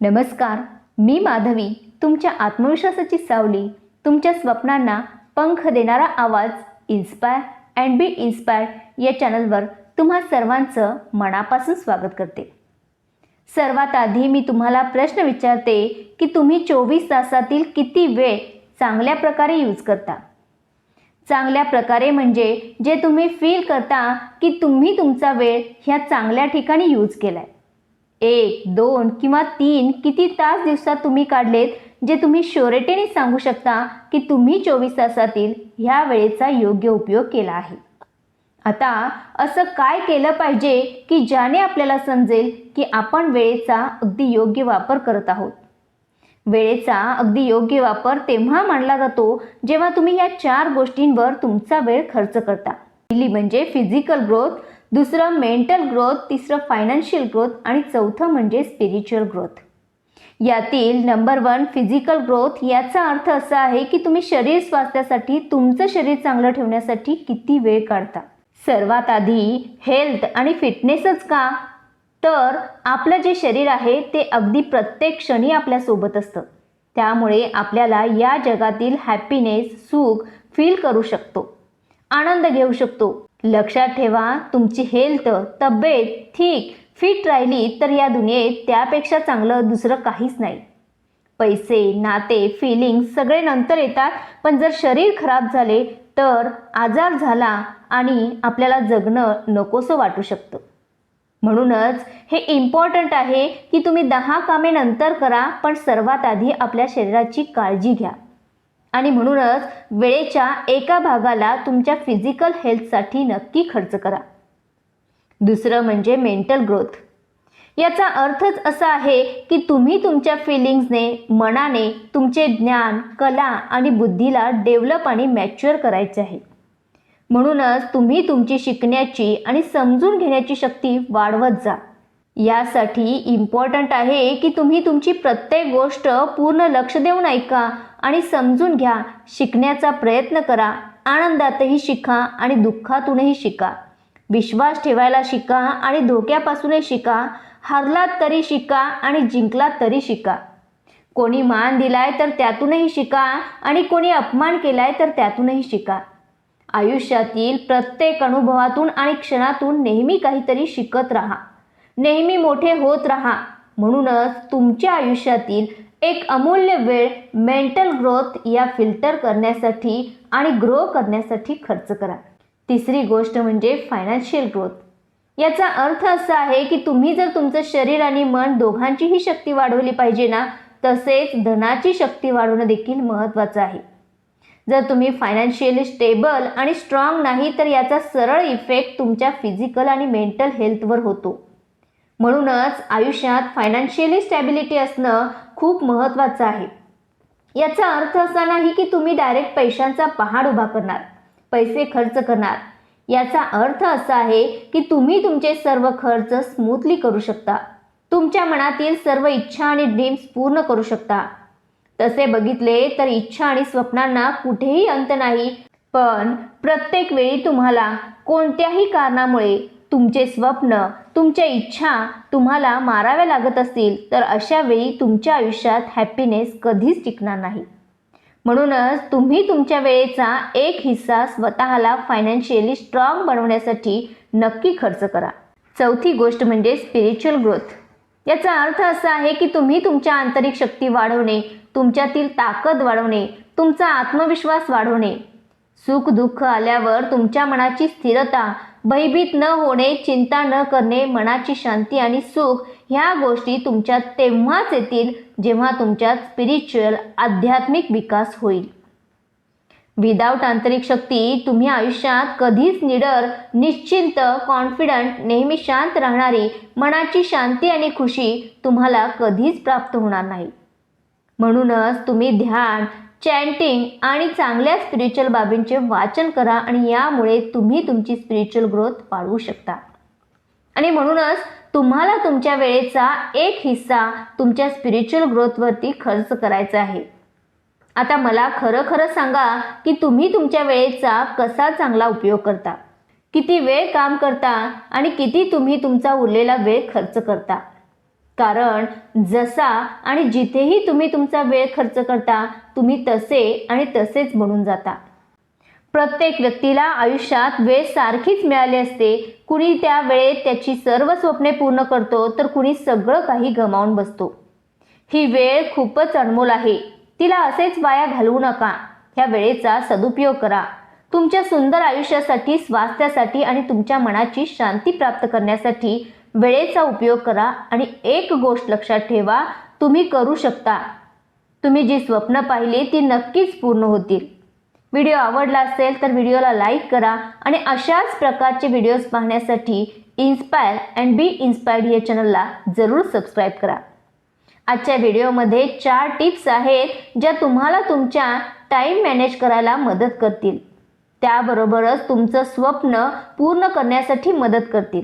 नमस्कार मी माधवी तुमच्या आत्मविश्वासाची सावली तुमच्या स्वप्नांना पंख देणारा आवाज इन्स्पायर अँड बी इन्स्पायर्ड या चॅनलवर तुम्हा सर्वांचं मनापासून स्वागत करते. सर्वात आधी मी तुम्हाला प्रश्न विचारते की तुम्ही चोवीस तासातील किती वेळ चांगल्या प्रकारे यूज करता? चांगल्या प्रकारे म्हणजे जे तुम्ही फील करता की तुम्ही तुमचा वेळ ह्या चांगल्या ठिकाणी यूज केला आहे एक दोन किंवा तीन किती तास दिवसात तुम्ही काढलेत जे तुम्ही शोरेटेने सांगू शकता की तुम्ही चोवीस तासातील ह्या वेळेचा योग्य उपयोग केला आहे. आता असं काय केलं पाहिजे की ज्याने आपल्याला समजेल की आपण वेळेचा अगदी योग्य वापर करत आहोत? वेळेचा अगदी योग्य वापर तेव्हा मानला जातो जेव्हा तुम्ही या चार गोष्टींवर तुमचा वेळ खर्च करता. पहिली म्हणजे फिजिकल ग्रोथ दुसरं मेंटल ग्रोथ तिसरं फायनान्शियल ग्रोथ आणि चौथं म्हणजे स्पिरिच्युअल ग्रोथ यातील नंबर वन फिजिकल ग्रोथ याचा अर्थ असा आहे की तुम्ही शरीर स्वास्थ्यासाठी तुमचं शरीर चांगलं ठेवण्यासाठी किती वेळ काढता. सर्वात आधी हेल्थ आणि फिटनेसच का? तर आपलं जे शरीर आहे ते अगदी प्रत्येक क्षणी आपल्यासोबत असतं. त्यामुळे आपल्याला या जगातील हॅपीनेस सुख फील करू शकतो. आनंद घेऊ शकतो. लक्षात ठेवा तुमची हेल्थ तब्येत ठीक फिट राहिली तर या दुनियेत त्यापेक्षा चांगलं दुसरं काहीच नाही. पैसे नाते फिलिंग सगळे नंतर येतात पण जर शरीर खराब झाले तर आजार झाला आणि आपल्याला जगणं नकोसं वाटू शकतं. म्हणूनच हे इम्पॉर्टंट आहे की तुम्ही दहा कामे नंतर करा पण सर्वात आधी आपल्या शरीराची काळजी घ्या. आणि म्हणूनच वेळेच्या एका भागाला तुमच्या फिजिकल हेल्थसाठी नक्की खर्च करा. दुसरं म्हणजे मेंटल ग्रोथ याचा अर्थच असा आहे की तुम्ही तुमच्या फिलिंग्सने मनाने तुमचे ज्ञान कला आणि बुद्धीला डेव्हलप आणि मॅच्युअर करायचे आहे. म्हणूनच तुम्ही तुमची शिकण्याची आणि समजून घेण्याची शक्ती वाढवत जा. यासाठी इम्पॉर्टंट आहे की तुम्ही तुमची प्रत्येक गोष्ट पूर्ण लक्ष देऊन ऐका आणि समजून घ्या शिकण्याचा प्रयत्न करा आनंदातही शिका आणि दुःखातूनही शिका. विश्वास ठेवायला शिका आणि धोक्यापासूनही शिका हरलात तरी शिका आणि जिंकलात तरी शिका. कोणी मान दिलाय तर त्यातूनही शिका आणि कोणी अपमान केलाय तर त्यातूनही शिका. आयुष्यातील प्रत्येक अनुभवातून आणि क्षणातून नेहमी काहीतरी शिकत राहा. नेहमी मोठे होत राहा. म्हणूनच तुमच्या आयुष्यातील एक अमूल्य वेळ मेंटल ग्रोथ या फिल्टर करण्यासाठी आणि ग्रो करण्यासाठी खर्च करा. तिसरी गोष्ट म्हणजे फायनान्शियल ग्रोथ याचा अर्थ असा आहे की तुम्ही जर तुमचं शरीर आणि मन दोघांचीही शक्ती वाढवली पाहिजे ना तसेच धनाची शक्ती वाढवणं देखील महत्त्वाचं आहे. जर तुम्ही फायनान्शियली स्टेबल आणि स्ट्रॉंग नाही तर याचा सरळ इफेक्ट तुमच्या फिजिकल आणि मेंटल हेल्थवर होतो. म्हणूनच आयुष्यात फायनान्शियली स्टॅबिलिटी असणं खूप महत्त्वाचं आहे. याचा अर्थ असा नाही की तुम्ही डायरेक्ट पैशांचा पहाड उभा करणार पैसे खर्च करणार. याचा अर्थ असा आहे की तुम्ही तुमचे सर्व खर्च स्मूथली करू शकता. तुमच्या मनातील सर्व इच्छा आणि ड्रीम्स पूर्ण करू शकता. तसे बघितले तर इच्छा आणि स्वप्नांना कुठेही अंत नाही पण प्रत्येक वेळी तुम्हाला कोणत्याही कारणामुळे तुमचे स्वप्न तुमच्या इच्छा तुम्हाला माराव्या लागत असतील तर अशा वेळी तुमच्या आयुष्यात हॅपीनेस कधीच टिकणार नाही. म्हणूनच तुम्ही तुमच्या वेळेचा एक हिस्सा स्वतःला फायनान्शियली स्ट्रॉंग बनवण्यासाठी नक्की खर्च करा. चौथी गोष्ट म्हणजे स्पिरिच्युअल ग्रोथ याचा अर्थ असा आहे की तुम्ही तुमच्या आंतरिक शक्ती वाढवणे तुमच्यातील ताकद वाढवणे तुमचा आत्मविश्वास वाढवणे. सुख दुःख आल्यावर तुमच्या मनाची स्थिरता भयभीत न होणे चिंता न करणे मनाची शांती आणि सुख ह्या गोष्टी तुमच्यात तेव्हाच येतील जेव्हा तुमच्यात स्पिरिच्युअल आध्यात्मिक विकास होईल. विदाऊट आंतरिक शक्ती तुम्ही आयुष्यात कधीच निडर निश्चिंत कॉन्फिडंट नेहमी शांत राहणारी मनाची शांती आणि खुशी तुम्हाला कधीच प्राप्त होणार नाही. म्हणूनच तुम्ही ध्यान चॅन्टिंग आणि चांगल्या स्पिरिच्युअल बाबींचे वाचन करा आणि यामुळे तुम्ही तुमची स्पिरिच्युअल ग्रोथ वाढवू शकता. आणि म्हणूनच तुम्हाला तुमच्या वेळेचा एक हिस्सा तुमच्या स्पिरिच्युअल ग्रोथवरती खर्च करायचा आहे. आता मला खरं खरं सांगा की तुम्ही तुमच्या वेळेचा कसा चांगला उपयोग करता? किती वेळ काम करता आणि किती तुम्ही तुमचा उरलेला वेळ खर्च करता? कारण जसा आणि जिथेही तुम्ही तुमचा वेळ खर्च करता तुम्ही तसे आणि तसेच बनून जाता. प्रत्येक व्यक्तीला आयुष्यात वेळ सारखीच मिळाली असते. कुणी त्या वेळेत त्याची सर्व स्वप्ने पूर्ण करतो तर कुणी सगळं काही गमावून बसतो. ही वेळ खूपच अनमोल आहे. तिला असेच वाया घालवू नका. ह्या वेळेचा सदुपयोग करा. तुमच्या सुंदर आयुष्यासाठी स्वास्थ्यासाठी आणि तुमच्या मनाची शांती प्राप्त करण्यासाठी वेळेचा उपयोग करा आणि एक गोष्ट लक्षात ठेवा तुम्ही करू शकता. तुम्ही जी स्वप्न पाहिली ती नक्कीच पूर्ण होतील. व्हिडिओ आवडला असेल तर व्हिडिओला लाईक करा आणि अशाच प्रकारचे व्हिडिओज पाहण्यासाठी इन्स्पायर अँड बी इन्स्पायर्ड या चॅनलला जरूर सबस्क्राईब करा. आजच्या व्हिडिओमध्ये चार टिप्स आहेत ज्या तुम्हाला तुमच्या टाईम मॅनेज करायला मदत करतील. त्याबरोबरच तुमचं स्वप्न पूर्ण करण्यासाठी मदत करतील.